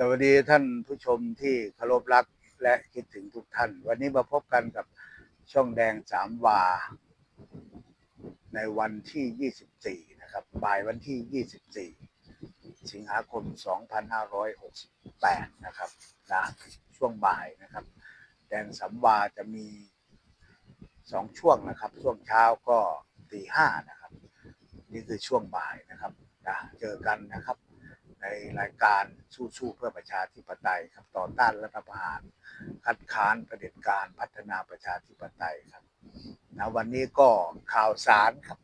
สวัสดีท่านผู้ชมที่เคารพรักและคิดถึงทุกท่าน วันนี้มาพบกันกับช่องแดงสามวา ในวันที่ 24 นะครับ บ่ายวันที่ 24 สิงหาคม 2568 นะครับนะช่วงบ่ายนะครับ แดงสามวาจะมีสองช่วงนะครับ ช่วงเช้าก็ตีห้านะครับ นี่คือช่วงบ่ายนะครับนะเจอกันนะครับ ในรายการสู้ๆเพื่อประชาธิปไตยครับต่อต้านรัฐประหาร คัดค้านเผด็จการพัฒนาประชาธิปไตยครับนะวันนี้ก็ข่าวสารครับ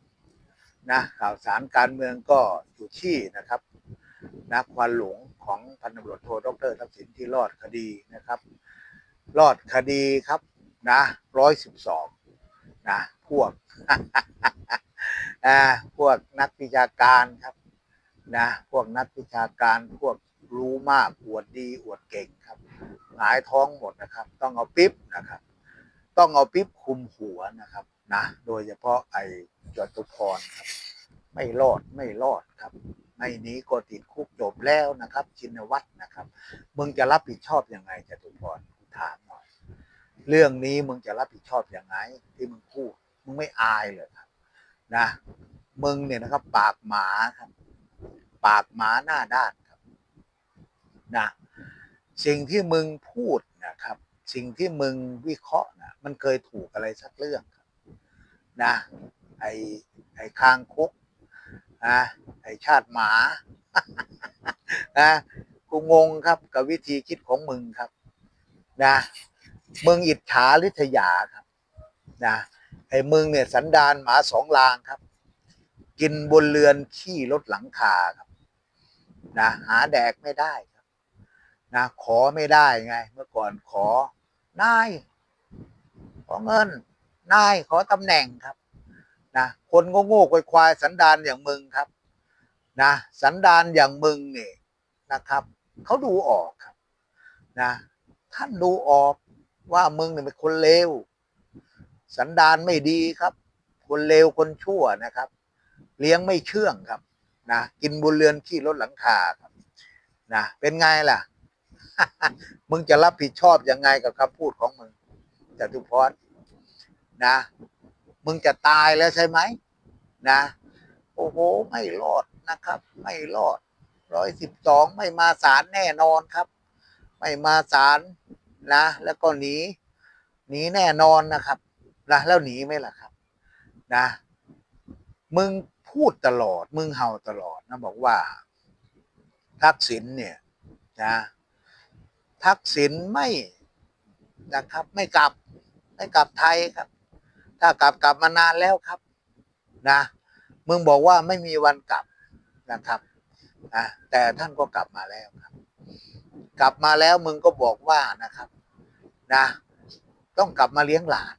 นะข่าวสารการเมืองก็อยู่ที่นะครับนะควันหลงของพันตำรวจโทดรทักษิณที่รอดคดีนะครับ รอดคดีครับนะร้อยสิบสองนะพวกอ่าพวกนักวิชาการครับ นะพวกนักวิชาการพวกรู้มากอวดดีอวดเก่งครับหงายท้องหมดนะครับ ต้องเอาปิ๊บนะครับ ต้องเอาปิ๊บคุมหัวนะครับนะโดยเฉพาะไอ้จตุพรครับ ไม่รอดไม่รอดครับไม่นี้ก็ติดคุกจบแล้วนะครับ ชินวัตรนะครับมึงจะรับผิดชอบยังไงจตุพรถามหน่อย เรื่องนี้มึงจะรับผิดชอบยังไง ที่มึงพูดมึงไม่อายเลยครับ นะมึงเนี่ยนะครับ ปากหมาครับ ปากหมาหน้าด้านครับนะสิ่งที่มึงพูดนะครับ สิ่งที่มึงวิเคราะห์นะมันเคยถูกอะไรสักเรื่องครับนะไอไอคางคกนะไอชาติหมานะกูงงครับกับวิธีคิดของมึงครับนะมึงอิจฉาลิษยาครับนะไอ้มึงเนี่ยสันดานหมาสองลางครับ กินบนเรือนขี้รถหลังคาครับ นะหาแดกไม่ได้ครับนะขอไม่ได้ไง เมื่อก่อนขอนายขอเงินนายขอตำแหน่งครับนะคนโง่ๆควายสันดานอย่างมึงครับนะสันดานอย่างมึงเนี่ยนะครับเขาดูออกครับนะท่านดูออกว่ามึงเนี่ยเป็นคนเลวสันดานไม่ดีครับ คนเลวคนชั่วนะครับ เลี้ยงไม่เชื่องครับ นะกินบนเรือนขี้รถหลังคาครับนะเป็นไงล่ะ มึงจะรับผิดชอบยังไงกับคำพูดของมึงจตุพรนะ มึงจะตายแล้วใช่ไหมนะ โอ้โห ไม่รอดนะครับ ไม่รอดร้อยสิบสองไม่มาศาลแน่นอนครับ ไม่มาศาลนะ แล้วก็หนีหนีแน่นอนนะครับนะแล้วหนีไหมล่ะครับ นะ มึง พูดตลอด มึงเห่าตลอดนะบอกว่า ทักษิณเนี่ยนะทักษิณไม่นะครับ ไม่กลับไม่กลับไทยครับ ถ้ากลับกลับมานานแล้วครับนะมึงบอกว่าไม่มีวันกลับนะครับนะแต่ท่านก็กลับมาแล้วครับ กลับมาแล้วมึงก็บอกว่านะครับนะต้องกลับมาเลี้ยงหลาน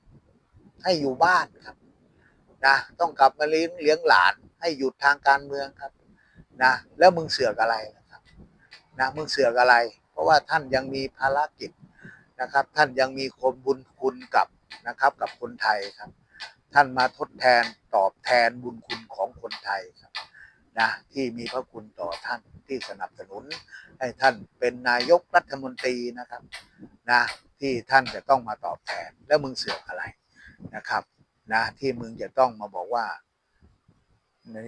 ให้อยู่บ้านครับ นะต้องกลับมาเลี้ยงเลี้ยงหลานให้หยุดทางการเมืองครับนะแล้วมึงเสือกอะไรนะครับนะมึงเสือกอะไร เพราะว่าท่านยังมีภารกิจนะครับ ท่านยังมีคนบุญคุณกับนะครับกับคนไทยครับ ท่านมาทดแทนตอบแทนบุญคุณของคนไทยครับนะที่มีพระคุณต่อท่านที่สนับสนุนให้ท่านเป็นนายกรัฐมนตรีนะครับนะที่ท่านจะต้องมาตอบแทนแล้วมึงเสือกอะไรนะครับ นะที่มึงจะต้องมาบอกว่า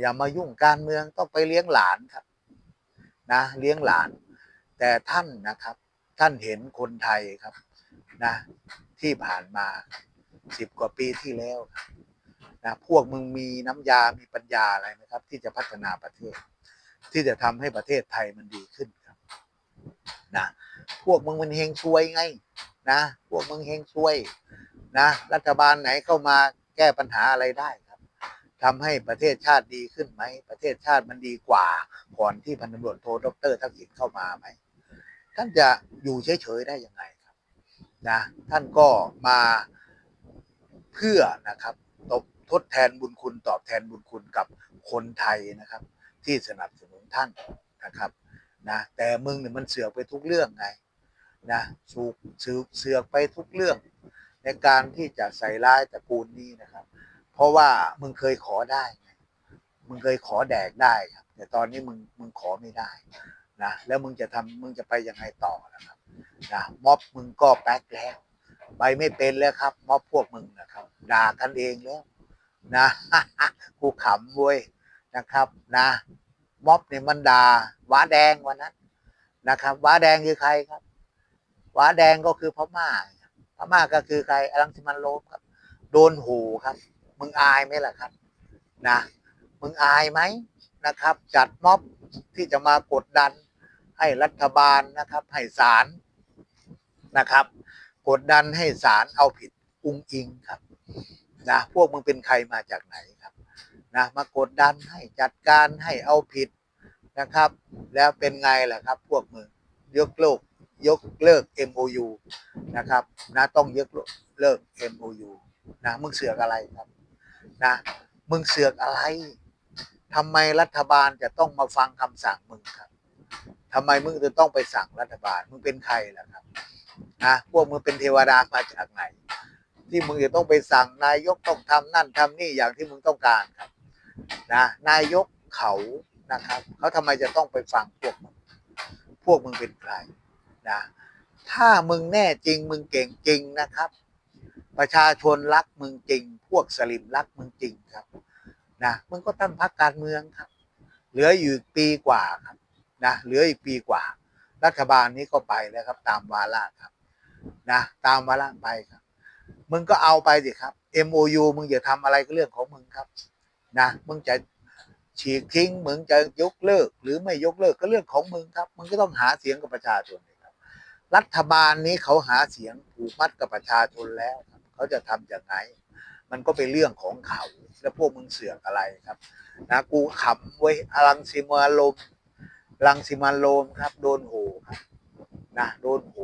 อย่ามายุ่งการเมืองต้องไปเลี้ยงหลานครับนะเลี้ยงหลาน แต่ท่านนะครับ ท่านเห็นคนไทยครับนะที่ผ่านมาสิบกว่าปีที่แล้วนะพวกมึงมีน้ำยา มีปัญญาอะไรไหมครับ ที่จะพัฒนาประเทศ ที่จะทำให้ประเทศไทยมันดีขึ้นครับนะพวกมึงมันเฮงช่วยไงนะพวกมึงเฮงช่วยนะรัฐบาลไหนเข้ามา แก้ปัญหาอะไรได้ครับทำให้ประเทศชาติดีขึ้นไหม ประเทศชาติมันดีกว่าก่อนที่พันตำรวจโทดรทักษิณเข้ามาไหมท่านจะอยู่เฉยๆได้ยังไงครับนะท่านก็มาเพื่อนะครับตบทดแทนบุญคุณตอบแทนบุญคุณกับคนไทยนะครับ ที่สนับสนุนท่านนะครับนะแต่มึงเนี่ยมันเสือกไปทุกเรื่องไงนะสูกสืบเสือกไปทุกเรื่อง ในการที่จะใส่ร้ายตระกูลนี้นะครับ เพราะว่ามึงเคยขอได้ไงมึงเคยขอแดกได้ครับ แต่ตอนนี้มึงมึงขอไม่ได้นะแล้วมึงจะทำมึงจะไปยังไงต่อนะครับนะม็อบมึงก็แป๊กแล้วไปไม่เป็นแล้วครับม็อบพวกมึงนะครับ ด่ากันเองแล้วนะกูขำเว้ยนะครับนะม็อบเนี่ยมันด่าหวาแดงวันนั้นนะครับหวาแดงคือใครครับหวาแดงก็คือพม่า พม่าก็คือใครอลังสิมันโลมครับ โดนหูครับ มึงอายไหมล่ะครับ นะ มึงอายไหมนะครับ จัดม็อบที่จะมากดดัน ให้รัฐบาลนะครับ ให้ศาลนะครับ กดดันให้ศาลเอาผิดอุงอิงครับนะพวกมึงเป็นใครมาจากไหนครับนะมากดดันให้จัดการให้เอาผิดนะครับ แล้วเป็นไงล่ะครับ พวกมึงยกเลิก ยกเลิก MOU นะครับนะต้องยกเลิก MOU นะมึงเสือกอะไรครับนะมึงเสือกอะไรทำไมรัฐบาลจะต้องมาฟังคำสั่งมึงครับทำไมมึงจะต้องไปสั่งรัฐบาลมึงเป็นใครล่ะครับนะพวกมึงเป็นเทวดามาจากไหน ที่มึงจะต้องไปสั่งนายกต้องทำนั่นทำนี่อย่างที่มึงต้องการครับนะนายกเขานะครับเขาทำไมจะต้องไปฟังพวกมึงพวกมึงเป็นใคร นะถ้ามึงแน่จริง มึงเก่งจริงนะครับ ประชาชนรักมึงจริง พวกสลิมรักมึงจริงครับนะมึงก็ตั้งพรรคการเมืองครับ เหลืออยู่ปีกว่าครับนะเหลืออีกปีกว่า รัฐบาลนี้ก็ไปแล้วครับ ตามวาระครับนะตามวาระไปครับ มึงก็เอาไปสิครับ MOU มึงอย่าทำอะไรก็เรื่องของมึงครับนะมึงจะฉีกทิ้งมึงจะยกเลิก หรือไม่ยกเลิกก็เรื่องของมึงครับ มึงก็ต้องหาเสียงกับประชาชน รัฐบาลนี้เขาหาเสียงผูกมัดกับประชาชนแล้วครับเขาจะทำอย่างไรมันก็เป็นเรื่องของเขา แล้วพวกมึงเสือกอะไรครับ นะกูขำไว้อลังสิมาลมลังสิมาลมครับ โดนโหครับนะโดนโห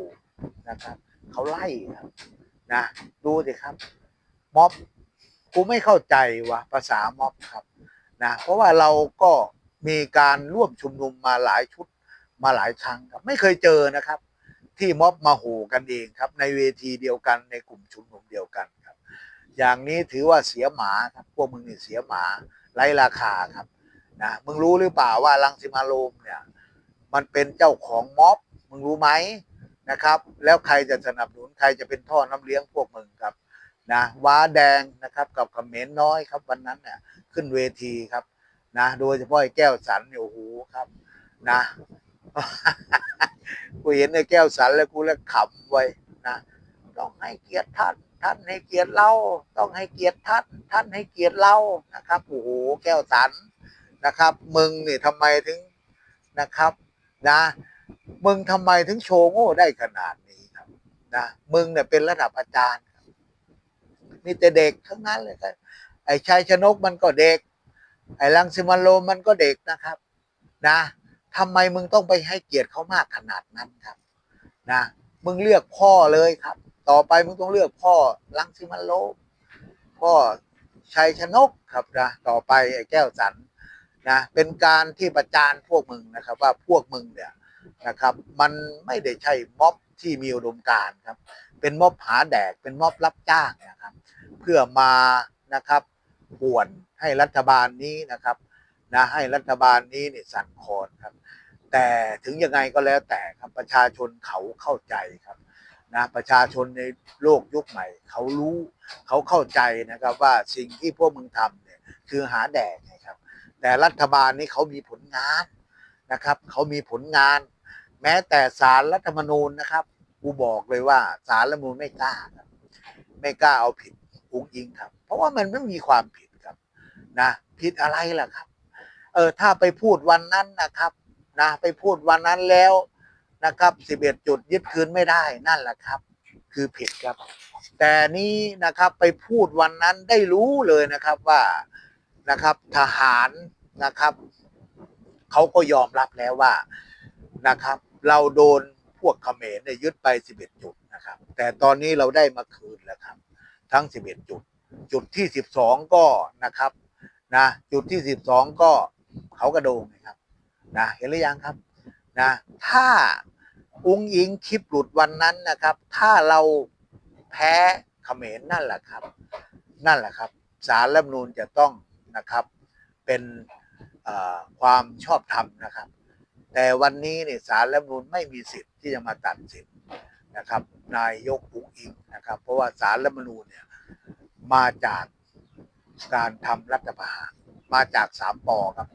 นะครับเขาไล่ครับนะดูสิครับม็อบกูไม่เข้าใจวะภาษาม็อบครับนะเพราะว่าเราก็มีการร่วมชุมนุมมาหลายชุดมาหลายครั้งครับ ไม่เคยเจอนะครับ ที่ม็อบมาโหกันเองครับ ในเวทีเดียวกันในกลุ่มชุมนุมเดียวกันครับ อย่างนี้ถือว่าเสียหมาครับพวกมึงนี่เสียหมาไร้ราคาครับนะมึงรู้หรือเปล่าว่าลังสิมาโรมเนี่ยมันเป็นเจ้าของม็อบมึงรู้ไหมนะครับ แล้วใครจะสนับสนุนใครจะเป็นท่อน้ำเลี้ยงพวกมึงครับนะว้าแดงนะครับกับเขมรน้อยครับวันนั้นเนี่ยขึ้นเวทีครับนะโดยเฉพาะไอ้แก้วสันเนี่ยโอ้โหครับนะ กูเห็นไอ้แก้วสันแล้วกูแล้วขำไว้นะต้องให้เกียรติท่าน ท่านให้เกียรติเราต้องให้เกียรติท่าน ท่านให้เกียรติเรานะครับโอ้โหแก้วสันนะครับ มึงนี่ทำไมถึงนะครับนะมึงทำไมถึงโชว์โง่ได้ขนาดนี้ครับนะมึงเนี่ยเป็นระดับอาจารย์มีแต่เด็กทั้งนั้นเลยครับไอ้ชัยชนกมันก็เด็ก ไอ้ลังสิมันโรมมันก็เด็กนะครับ นะ ทำไมมึงต้องไปให้เกียรติเขามากขนาดนั้นครับ นะ มึงเลือกพ่อเลยครับ ต่อไปมึงต้องเลือกพ่อลังสิมันโรมพ่อชัยชนกครับนะต่อไปไอ้แก้วสันนะเป็นการที่ประจานพวกมึงนะครับ ว่าพวกมึงเนี่ยนะครับ มันไม่ได้ใช่ม็อบที่มีอุดมการครับ เป็นม็อบหาแดกเป็นม็อบรับจ้างนะครับ เพื่อมานะครับป่วนให้รัฐบาลนี้นะครับ นะให้รัฐบาลนี้เนี่ยสั่นคลอนครับ แต่ถึงยังไงก็แล้วแต่ครับประชาชนเขาเข้าใจครับนะประชาชนในโลกยุคใหม่ เขารู้เขาเข้าใจนะครับว่าสิ่งที่พวกมึงทำเนี่ยคือหาแดกนะครับ แต่รัฐบาลนี้เขามีผลงานนะครับเขามีผลงาน แม้แต่สารรัฐธรรมนูญนะครับกูบอกเลยว่าสารรัฐมนูญไม่กล้าครับไม่กล้าเอาผิดอุ้งอิงครับ เพราะว่ามันไม่มีความผิดครับนะผิดอะไรล่ะครับ เออถ้าไปพูดวันนั้นนะครับนะไปพูดวันนั้นแล้วนะครับสิบเอ็ดจุดยึดคืนไม่ได้นั่นแหละครับ คือผิดครับ แต่นี้นะครับไปพูดวันนั้นได้รู้เลยนะครับว่านะครับทหารนะครับเขาก็ยอมรับแล้วว่านะครับ เราโดนพวกเขมรเนี่ยยึดไป 11 จุดนะครับ แต่ตอนนี้เราได้มาคืนแล้วครับ ทั้ง 11 จุด จุดที่ 12 ก็นะครับนะจุดที่ 12 ก็ เขากระโดงนะครับนะเห็นหรือยังครับนะถ้าอุ้งอิงคลิปหลุดวันนั้นนะครับ ถ้าเราแพ้เขมรนั่นแหละครับ นั่นแหละครับสารรัฐมนูญจะต้องนะครับเป็นความชอบธรรมนะครับ แต่วันนี้เนี่ยสารรัฐมนูญไม่มีสิทธิ์ที่จะมาตัดสินนะครับ นายยกอุ้งอิงนะครับ เพราะว่าสารรัฐมนูญเนี่ยมาจากการทำรัฐประหาร มาจากสามปอครับ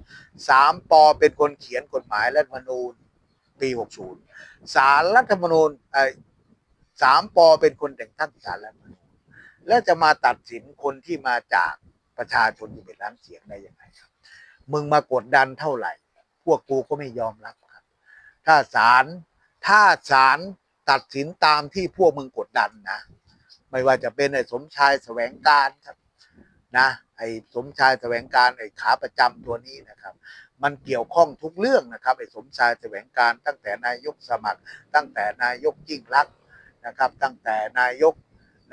สามปอเป็นคนเขียนกฎหมายรัฐธรรมนูญปี 60 สารรัฐธรรมนูญไอสามปอเป็นคนแต่งตั้งสารรัฐธรรมนูญและจะมาตัดสินคนที่มาจากประชาชนที่เป็นล้านเสียงได้ยังไงครับ มึงมากดดันเท่าไหร่ พวกกูก็ไม่ยอมรับครับ ถ้าศาลถ้าศาลตัดสินตามที่พวกมึงกดดันนะ ไม่ว่าจะเป็นไอ้สมชายแสวงการครับนะ ไอ้สมชายแสวงการไอ้ขาประจำตัวนี้นะครับ มันเกี่ยวข้องทุกเรื่องนะครับไอ้สมชายแสวงการตั้งแต่นายกสมัคร ตั้งแต่นายกยิ่งรักนะครับ ตั้งแต่นายก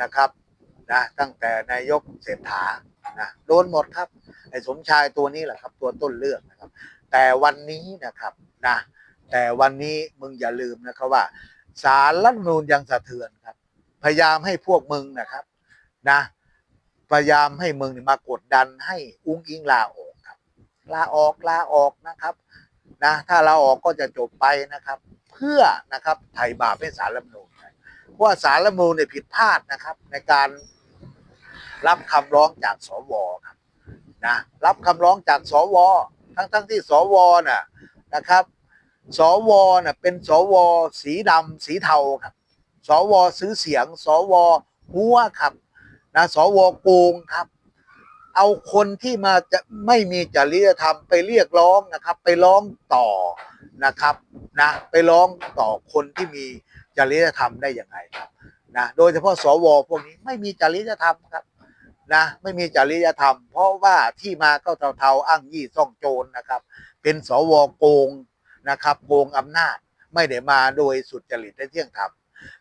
นะครับนะตั้งแต่นายกเศรษฐานะโดนหมดครับไอ้สมชายตัวนี้แหละครับ ตัวต้นเรื่องนะครับ แต่วันนี้นะครับนะแต่วันนี้มึงอย่าลืมนะครับว่าสารรัฐมนูญยังสะเทือนครับ พยายามให้พวกมึงนะครับนะ พยายามให้มึงเนี่ยมากดดันให้อุ้งอิงลาออกครับ ลาออกลาออกนะครับนะถ้าลาออกก็จะจบไปนะครับ เพื่อนะครับไถ่บาปให้สารรัฐมนูญเพราะสารรัฐมนูญเนี่ยผิดพลาดนะครับ ในการรับคำร้องจากสวครับนะรับคำร้องจากสวทั้งทั้งที่สวน่ะนะครับ สวน่ะเป็นสวสีดำสีเทาครับ สวซื้อเสียง สวหัวครับ นะสวโกงครับ เอาคนที่มาจะไม่มีจริยธรรมไปเรียกร้องนะครับ ไปร้องต่อนะครับนะไปร้องต่อคนที่มีจริยธรรมได้ยังไงครับนะโดยเฉพาะสวพวกนี้ไม่มีจริยธรรมครับนะไม่มีจริยธรรม เพราะว่าที่มาก็เทาๆอ้างยี่ซ่องโจรนะครับ เป็นสวโกงนะครับโกงอำนาจไม่ได้มาโดยสุดจริตและเที่ยงธรรม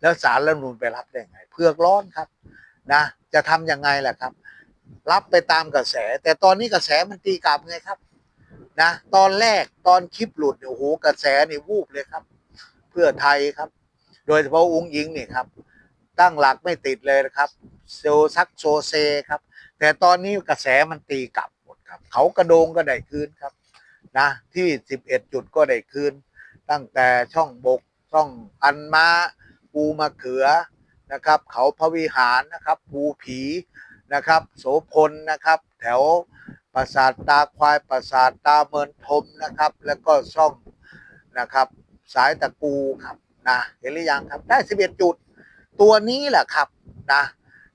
แล้วสารรัฐมนูญไปรับได้ไงเพือกร้อนครับ นะจะทำยังไงแหละครับ รับไปตามกระแส แต่ตอนนี้กระแสมันตีกลับไงครับนะตอนแรกตอนคลิปหลุดเนี่ยโอ้โหกระแสนี่วูบเลยครับ เพื่อไทยครับ โดยเฉพาะอุ้งยิงนี่ครับ ตั้งหลักไม่ติดเลยนะครับโซซักโซเซครับ แต่ตอนนี้กระแสมันตีกลับหมดครับ เขากระโดงก็ได้คืนครับนะที่ 11 จุดก็ได้คืน ตั้งแต่ช่องบกช่องอันมาปูมะเขือ นะครับ เขาพระวิหารนะครับภูผีนะครับ โสพลนะครับ แถวปราสาทตาควายปราสาทตาเมินทมนะครับ แล้วก็ช่องนะครับสายตะกูครับนะเห็นหรือยังครับได้ 11 จุด ตัวนี้แหละครับนะ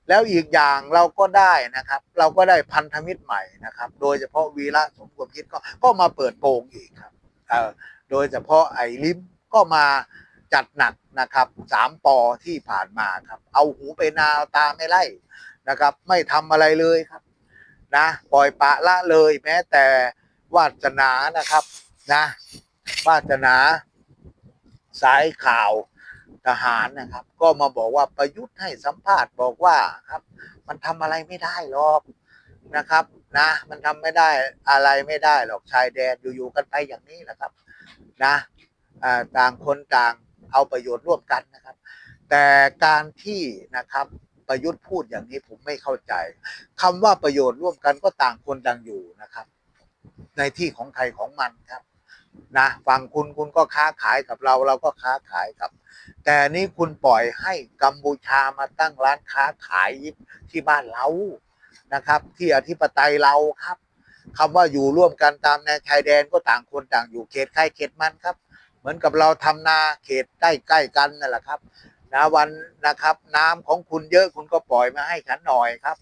แล้วอีกอย่างเราก็ได้นะครับ เราก็ได้พันธมิตรใหม่นะครับ โดยเฉพาะวีระสมควรคิดก็ก็มาเปิดโปงอีกครับเออโดยเฉพาะไอ้ลิมก็มา จัดหนักนะครับสามปอที่ผ่านมาครับ เอาหูไปนาเอาตาไม่ไล่นะครับ ไม่ทำอะไรเลยครับนะปล่อยปะละเลยแม้แต่วาสนานะครับนะวาสนา สายข่าวทหารนะครับ ก็มาบอกว่าประยุทธ์ให้สัมภาษณ์บอกว่าครับ มันทำอะไรไม่ได้หรอกนะครับนะมันทำไม่ได้อะไรไม่ได้หรอกชายแดนอยู่ๆกันไปอย่างนี้นะครับ นะต่างคนต่าง เอาประโยชน์ร่วมกันนะครับ แต่การที่นะครับประยุทธ์พูดอย่างนี้ผมไม่เข้าใจคำว่าประโยชน์ร่วมกันก็ต่างคนต่างอยู่นะครับ ในที่ของใครของมันครับนะฝั่งคุณคุณก็ค้าขายกับเราเราก็ค้าขายกับ แต่นี่คุณปล่อยให้กัมพูชามาตั้งร้านค้าขายที่บ้านเรานะครับ ที่อธิปไตยเราครับคำว่าอยู่ร่วมกันตามแนวชายแดนก็ต่างคนต่างอยู่เขตใครเขตมันครับ เหมือนกับเราทำนาเขตใกล้ๆกันนั่นแหละครับนะวันนะครับ น้ำของคุณเยอะคุณก็ปล่อยมาให้ฉันหน่อยครับ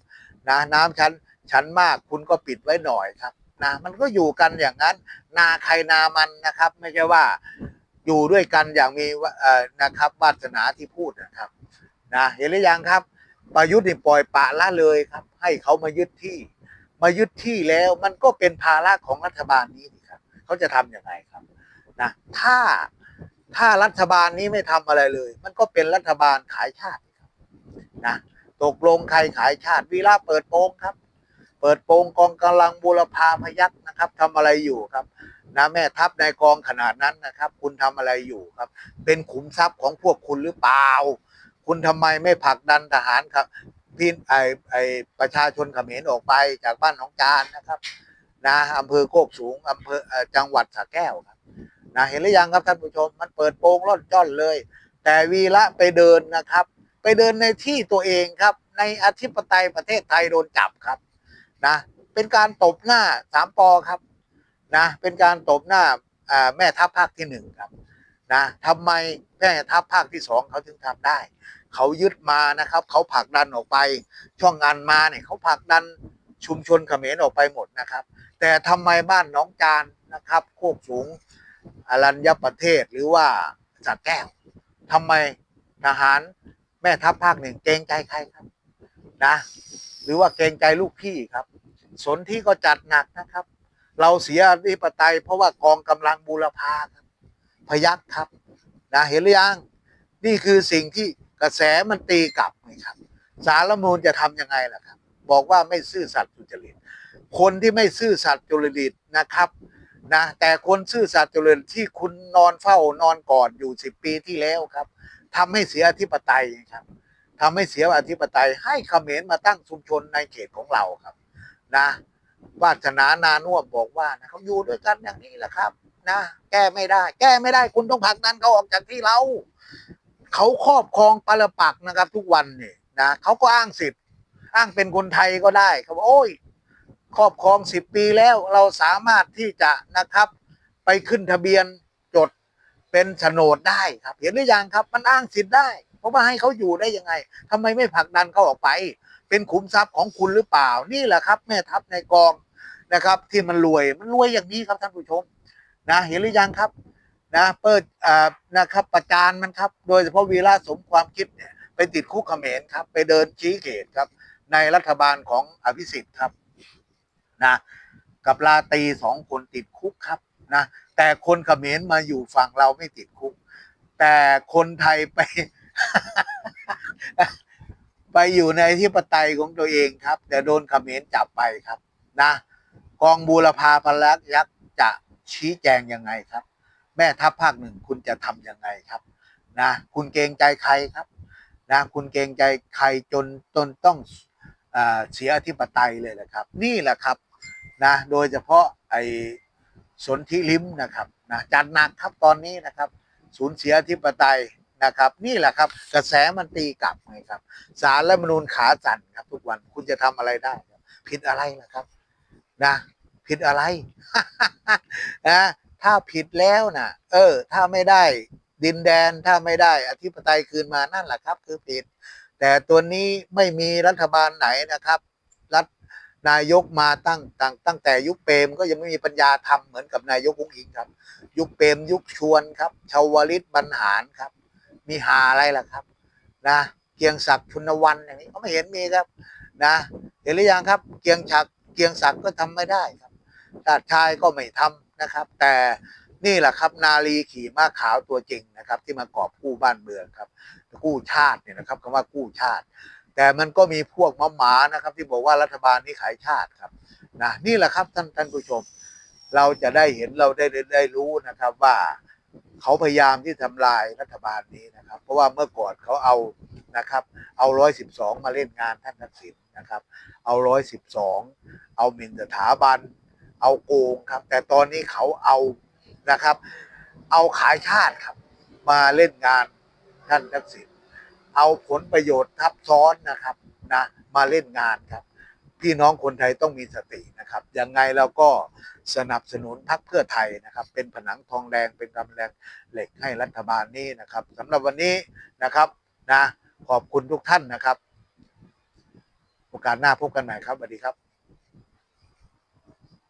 นะน้ำฉันฉันมากคุณก็ปิดไว้หน่อยครับนะมันก็อยู่กันอย่างนั้น นาใครนามันนะครับ ไม่ใช่ว่าอยู่ด้วยกันอย่างมีนะครับวาสนาที่พูดนะครับนะเห็นหรือยังครับ ประยุทธ์นี่ปล่อยปะละเลยครับ ให้เขามายึดที่ มายึดที่แล้วมันก็เป็นภาระของรัฐบาลนี้นะครับ เขาจะทำยังไงครับ นะถ้าถ้ารัฐบาลนี้ไม่ทำอะไรเลย มันก็เป็นรัฐบาลขายชาตินะตกลงใครขายชาติวีระเปิดโปงครับ เปิดโปงกองกำลังบูรพาพยักนะครับทำอะไรอยู่ครับนะแม่ทัพในกองขนาดนั้นนะครับ คุณทำอะไรอยู่ครับ เป็นขุมทรัพย์ของพวกคุณหรือเปล่า คุณทำไมไม่ผลักดันทหารครับพี่ไอไอประชาชนเขมรออกไปจากบ้านหนองจานนะครับ นะอำเภอโคกสูงอำเภอจังหวัดสระแก้วครับ นะเห็นหรือยังครับท่านผู้ชม มันเปิดโปงร่อนจ้อนเลย แต่วีระไปเดินนะครับ ไปเดินในที่ตัวเองครับ ในอธิปไตยประเทศไทยโดนจับครับนะเป็นการตบหน้าสามปอครับนะเป็นการตบหน้าแม่ทัพภาคที่หนึ่งครับนะทำไมแม่ทัพภาคที่สองเขาถึงทำได้ เขายึดมานะครับ เขาผลักดันออกไป ช่องงานมาเนี่ยเขาผลักดันชุมชนเขมรออกไปหมดนะครับ แต่ทำไมบ้านน้องจานนะครับ โคกสูง อรัญญประเทศหรือว่าสักแก้วทำไมทหารแม่ทัพภาคหนึ่งเกรงใจใครครับนะ หรือว่าเกรงใจลูกพี่ครับ สนที่ก็จัดหนักนะครับ เราเสียอธิปไตย เพราะว่ากองกำลังบูรพาครับ พยัคฆ์ครับนะเห็นหรือยังนี่คือสิ่งที่กระแสมันตีกลับไงครับสารรัฐมนูลจะทำยังไงล่ะครับ บอกว่าไม่ซื่อสัตย์สุจริตคนที่ไม่ซื่อสัตย์จุจริตนะครับ นะแต่คนซื่อสัตย์จุจริตที่คุณนอนเฝ้านอนกอดอยู่สิบปีที่แล้วครับทำให้เสียอธิปไตยครับทำให้เสียอธิปไตยให้เขมรมาตั้งชุมชนในเขตของเราครับ นะวาสนานานุ่วมบอกว่านะเขาอยู่ด้วยกันอย่างนี้แหละครับนะแก้ไม่ได้ แก้ไม่ได้คุณต้องผลักดันเขาออกจากที่เราเขาครอบครองปรปักนะครับ ทุกวันนี่นะเขาก็อ้างสิทธิ์อ้างเป็นคนไทยก็ได้เขาบอกโอ้ย ครอบครองสิบปีแล้วเราสามารถที่จะนะครับ ไปขึ้นทะเบียนจดเป็นโฉนดได้ครับ เห็นหรือยังครับ มันอ้างสิทธิ์ได้ เพราะว่าให้เขาอยู่ได้ยังไงทำไมไม่ผลักดันเขาออกไป เป็นขุมทรัพย์ของคุณหรือเปล่านี่แหละครับ แม่ทัพในกองนะครับ ที่มันรวยมันรวยอย่างนี้ครับท่านผู้ชมนะเห็นหรือยังครับนะเปิดอ่านะครับประจานมันครับ โดยเฉพาะวีระสมความคิดเนี่ยไปติดคุกเขมรครับ ไปเดินชี้เขตครับ ในรัฐบาลของอภิสิทธิ์ครับ นะกับลาตีสองคนติดคุกครับนะแต่คนเขมรมาอยู่ฝั่งเราไม่ติดคุก แต่คนไทยไป ไปอยู่ในที่ปไตยของตัวเองครับ แต่โดนเขมรจับไปครับนะกองบูรพาพลักยักษ์จะชี้แจงยังไงครับ แม่ทัพภาคหนึ่งคุณจะทำยังไงครับนะคุณเกรงใจใครครับนะคุณเกรงใจใครจนจนต้องอเสียอธิปไตยเลยนะครับ นี่แหละครับ นะโดยเฉพาะไอ้สนธิลิมนะครับนะจัดหนักครับตอนนี้นะครับสูญเสียอธิปไตยนะครับ นี่แหละครับ กระแสมันตีกลับไงครับสารรัฐมนูญขาสั่นครับ ทุกวันคุณจะทำอะไรได้ ผิดอะไรนะครับนะผิดอะไรนะถ้าผิดแล้วนะเออ ถ้าไม่ได้ดินแดนถ้าไม่ได้ อธิปไตยคืนมานั่นแหละครับ คือผิด แต่ตัวนี้ไม่มีรัฐบาลไหนนะครับ นายกมาตั้งตั้งตั้งแต่ยุคเปรมก็ยังไม่มีปัญญาทำเหมือนกับนายกอุ้งอิงครับ ยุคเปรมยุคชวนครับชาวลิตบรรหารครับ มีหาอะไรล่ะครับ นะเกียงศักดิ์ชุนวันอย่างนี้ก็ไม่เห็นมีครับ นะเห็นหรือยังครับ เกียงศักดิ์เกียงศักดิ์ก็ทำไม่ได้ครับชาติชายก็ไม่ทำนะครับ แต่นี่แหละครับ นาลีขี่ม้าขาวตัวจริงนะครับ ที่มากอบกู้บ้านเมืองครับ กู้ชาติเนี่ยนะครับคำว่ากู้ชาติ แต่มันก็มีพวกมะหมานะครับ ที่บอกว่ารัฐบาลนี่ขายชาติครับนะนี่แหละครับท่านท่านผู้ชม เราจะได้เห็นเราได้ได้ได้รู้นะครับว่าเขาพยายามที่ทำลายรัฐบาลนี้นะครับ เพราะว่าเมื่อก่อนเขาเอานะครับ เอาร้อยสิบสองมาเล่นงานท่านทักษิณนะครับ เอาร้อยสิบสองเอาหมิ่นสถาบัน เอาโกงครับ แต่ตอนนี้เขาเอานะครับ เอาขายชาติครับ มาเล่นงานท่านทักษิณ เอาผลประโยชน์ทับซ้อนนะครับนะมาเล่นงานครับ พี่น้องคนไทยต้องมีสตินะครับยังไงเราก็สนับสนุนพรรคเพื่อไทยนะครับ เป็นผนังทองแดงเป็นกำแรงเหล็กให้รัฐบาลนี้นะครับสำหรับวันนี้นะครับนะขอบคุณทุกท่านนะครับ โอกาสหน้าพบกันใหม่ครับสวัสดีครับ